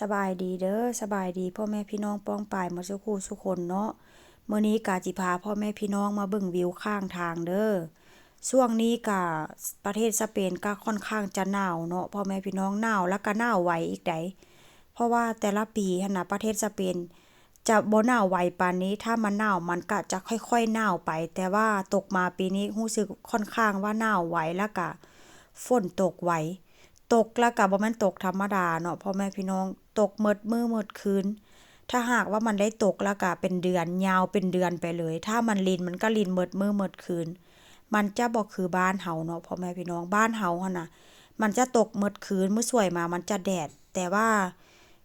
สบายดีเด้อสบายดีพ่อแม่พี่น้องป้องปายมาสุคู่สุคนเนาะเมื้อนี้กาจิพาพ่อแม่พี่น้องมาเบิ่งวิวข้างทางเด้อช่วงนี้กะประเทศสเปนก็ค่อนข้างจะหนาวเนาะพ่อแม่พี่น้องหนาวแล้วก็หนาวไวอีกไดเพราะว่าแต่ละปีหนะประเทศสเปนจะบ่หนาวไวปานนี้ถ้ามันหนาวมันก็จะค่อยๆหนาวไป แต่ว่าตกมาปีนี้รู้สึกค่อนข้างว่าหนาวไวแล้วก็ฝนตกไว ตกแล้วก็บ่แม่นตกธรรมดาเนาะพ่อแม่พี่น้องตกหมดมือหมดคืน ถ้าหากว่ามันได้ตกแล้วก็เป็นเดือนยาวเป็นเดือนไปเลย ถ้ามันลินมันก็ลินหมดมือหมดคืน มันจะบ่คือบ้านเฮาเนาะพ่อแม่พี่น้องบ้านเฮาหั่นน่ะ มันจะตกหมดคืนมื้อสวยมามันจะแดด แต่ว่า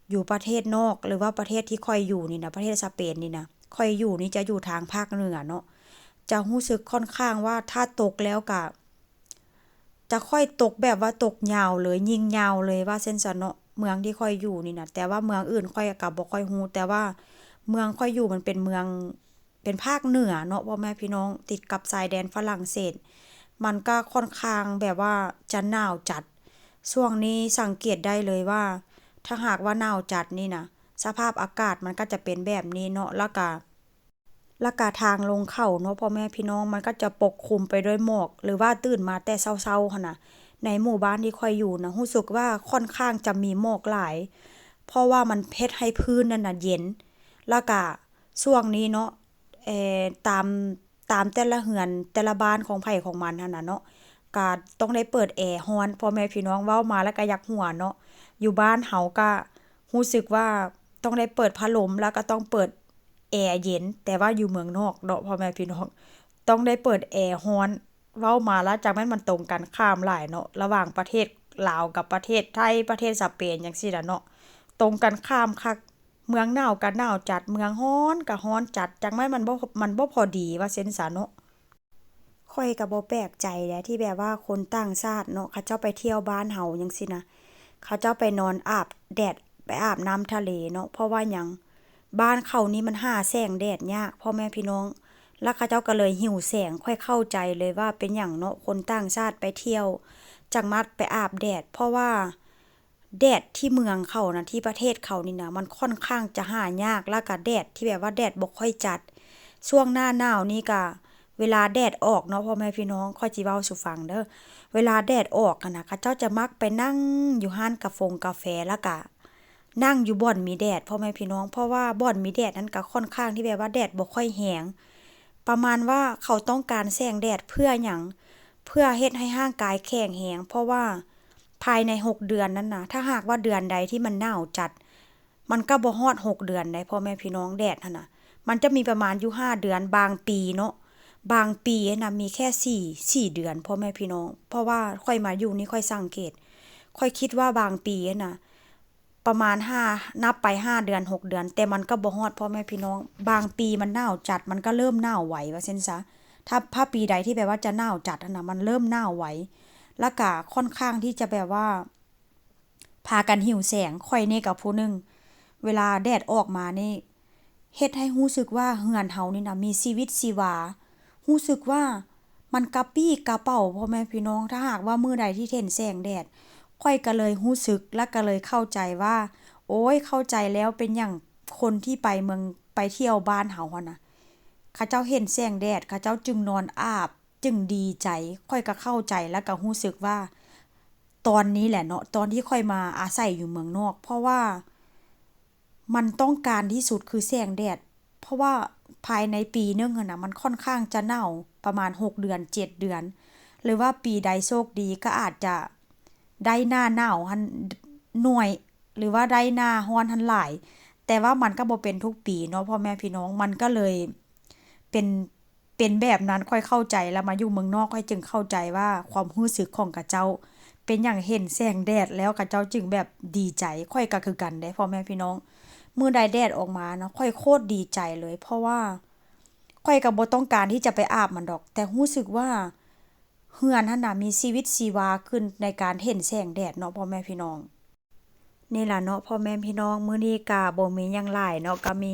อยู่ประเทศนอกหรือว่าประเทศที่ค่อยอยู่นี่นะประเทศสเปนนี่นะค่อยอยู่นี่จะอยู่ทางภาคเหนือเนาะจะรู้สึกค่อนข้างว่าถ้าตกแล้วก็ จะค่อยตกแบบว่าตกยาวเลยยิงยาวเลยว่าเส้นซันเนาะเมืองที่ค่อยอยู่นี่นะแต่ว่าเมืองอื่นค่อยก็บ่ค่อยฮู้แต่ว่าเมืองค่อยอยู่มันเป็นเมืองเป็นภาคเหนือเนาะพ่อแม่พี่น้องติดกับชายแดนฝรั่งเศส มันก็ค่อนข้างแบบว่าจะหนาวจัด ช่วงนี้สังเกตได้เลยว่า ถ้าหากว่าหนาวจัดนี่นะสภาพอากาศมันก็จะเป็นแบบนี้เนาะแล้วก็ แล้วก็ทางลงเขาเนาะพ่อแม่พี่น้องมันก็จะปกคลุมไปด้วยหมอก หรือว่าตื่นมาแต่เช้าๆหั่นน่ะในหมู่บ้านที่คอยอยู่นะรู้สึกว่าค่อนข้างจะมีหมอกหลาย เพราะว่ามันเฮ็ดให้พื้นนั่นน่ะเย็น แล้วก็ช่วงนี้เนาะเออตามตามแต่ละเรือนแต่ละบ้านของไผ่ของมันหั่นนะเนาะก็ต้องได้เปิดแอร์ร้อนพ่อแม่พี่น้องเว้ามาแล้วก็อยากหัวเนาะอยู่บ้านเฮาก็รู้สึกว่าต้องได้เปิดพัดลมแล้วก็ต้องเปิด แอร์เย็น แต่ว่าอยู่เมืองนอกเนาะพ่อแม่พี่น้อง ต้องได้เปิดแอร์ร้อนเว้ามาแล้วจักแม่นมันตรงกันข้ามหลายเนาะระหว่างประเทศลาวกับประเทศไทยประเทศสเปนจังซี่ล่ะเนาะตรงกันข้ามคักเมืองหนาวก็หนาวจัดเมืองร้อนก็ร้อนจัดจักแม่นมันบ่มันบ่พอดีว่าซั่นซะเนาะข้อยก็บ่แปลกใจแหละที่แบบว่าคนต่างชาติเนาะเขาเจ้าไปเที่ยวบ้านเฮาจังซี่นะเขาเจ้าไปนอนอาบแดดไปอาบน้ำทะเลเนาะเพราะว่าหยัง บ้านเขานี่มันหาแสงแดดยากพ่อแม่พี่น้องแล้วเขาเจ้าก็เลยหิวแสงค่อยเข้าใจเลยว่าเป็นหยังเนาะคนต่างชาติไปเที่ยว จังมัดไปอาบแดด เพราะว่าแดดที่เมืองเขานะที่ประเทศเขานี่นะมันค่อนข้างจะหายากแล้วก็แดดที่แบบว่าแดดบ่ค่อยจัด ช่วงหน้าหนาวนี่ก็เวลาแดดออกเนาะพ่อแม่พี่น้องค่อยสิเว้าสู่ฟังเด้อเวลาแดดออกอะนะเขาเจ้าจะมักไปนั่งอยู่ร้านกาฟงกาแฟแล้วก็ นั่งอยู่บ่อนมีแดดพ่อแม่พี่น้องเพราะว่าบ่อนมีแดดนั้นก็ค่อนข้างที่แบบว่าแดดบ่ค่อยแรงประมาณว่าเขาต้องการแสงแดดเพื่อหยังเพื่อเฮ็ดให้ร่างกายแข็งแรงเพราะว่าภายใน 6 เดือนนั้นนะถ้าหากว่าเดือนใดที่มันหนาวจัด มันก็บ่ฮอด 6 เดือนได้พ่อแม่พี่น้องแดดนน่ะมันจะมีประมาณอยู่ 5 เดือนบางปีเนาะบางปีน่ะมีแค่4 4เดือนพ่อแม่พี่น้อง เพราะว่าค่อยมาอยู่นี่ค่อยสังเกต ค่อยคิดว่าบางปีน่ะ ประมาณ5นับไป5เดือน6เดือน แต่มันก็บ่ฮอดพ่อแม่พี่น้อง บางปีมันหนาจัดมันก็เริ่มหนาไหวว่าซั่นซะถ้าถ้าปีใดที่แบบว่าจะหนาจัดนะมันเริ่มหนาไหวแล้วก็ค่อนข้างที่จะแบบว่า พากันหิวแสงข้อยนี่ก็ผู้หนึ่งเวลาแดดออกมานี่เฮ็ดให้รู้สึกว่าเรือนเฮานี่นะมีชีวิตชีวารู้สึกว่ามันกระปี้กระเป๋าพ่อแม่พี่น้องถ้าหากว่ามือใดที่เห็นแสงแดด ข้อยก็เลยรู้สึกและก็เลยเข้าใจว่า โอ๊ยเข้าใจแล้วเป็นหยังคนที่ไปเมืองไปเที่ยวบ้านเฮาหั่นน่ะเขาเจ้าเห็นแสงแดดเขาเจ้าจึงนอนอาบ จึงดีใจข้อยก็เข้าใจแล้วก็รู้สึกว่า ตอนนี้แหละเนาะตอนที่ข้อยมาอาศัยอยู่เมืองนอก เพราะว่า มันต้องการที่สุดคือแสงแดด เพราะว่าภายในปีหนึ่งอะน่ะมันค่อนข้างจะหนาประมาณ 6 เดือน 7 เดือน หรือว่าปีใดโชคดีก็อาจจะ ได้หน้าหนาวหันหน้อยหรือว่าได้หน้าร้อนหันหลาย แต่ว่ามันก็บ่เป็นทุกปีเนาะพ่อแม่พี่น้องมันก็เลยเป็นเป็นแบบนั้นค่อยเข้าใจแล้วมาอยู่เมืองนอกค่อยจึงเข้าใจว่าความรู้สึกของเขาเจ้า เป็นหยังเห็นแสงแดดแล้วเขาเจ้าจึงแบบดีใจข้อยก็คือกันเด้พ่อแม่พี่น้องเมื้อใดแดดออกมาเนาะข้อยโคตรดีใจเลย เพราะว่าข้อยก็บ่ต้องการที่จะไปอาบมันดอก แต่รู้สึกว่า เรือนนั้นน่ะมีชีวิตชีวาขึ้นในการเห็นแสงแดดเนาะพ่อแม่พี่น้อง นี่ล่ะเนาะพ่อแม่พี่น้องมื้อนี้ก็บ่มีหยังหลายเนาะก็มี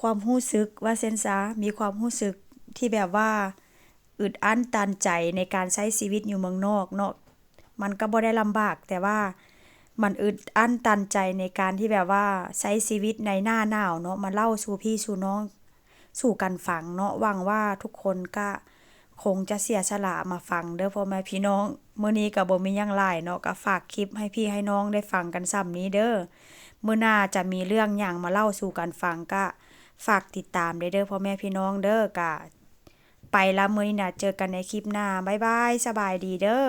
ความรู้สึกว่าเซนซะมีความรู้สึกที่แบบว่าอึดอั้นตันใจในการใช้ชีวิตอยู่เมืองนอกเนาะมันก็บ่ได้ลำบากแต่ว่ามันอึดอั้นตันใจในการที่แบบว่าใช้ชีวิตในหน้าหนาวเนาะมาเล่าสู่พี่สู่น้อง สู่กันฟังเนาะหวังว่าทุกคนก็ คงจะเสียสละมาฟังเด้อพ่อแม่พี่น้องมื้อนี้ก็บ่มีหยังหลายเนาะก็ฝากคลิปให้พี่ให้น้องได้ฟังกันซ้ำนี้เด้อมื้อหน้าจะมีเรื่องหยังมาเล่าสู่กันฟังก็ฝากติดตามได้เด้อพ่อแม่พี่น้องเด้อก็ไปละมื้อนี้น่ะเจอกันในคลิปหน้าบ๊ายบายสบายดีเด้อ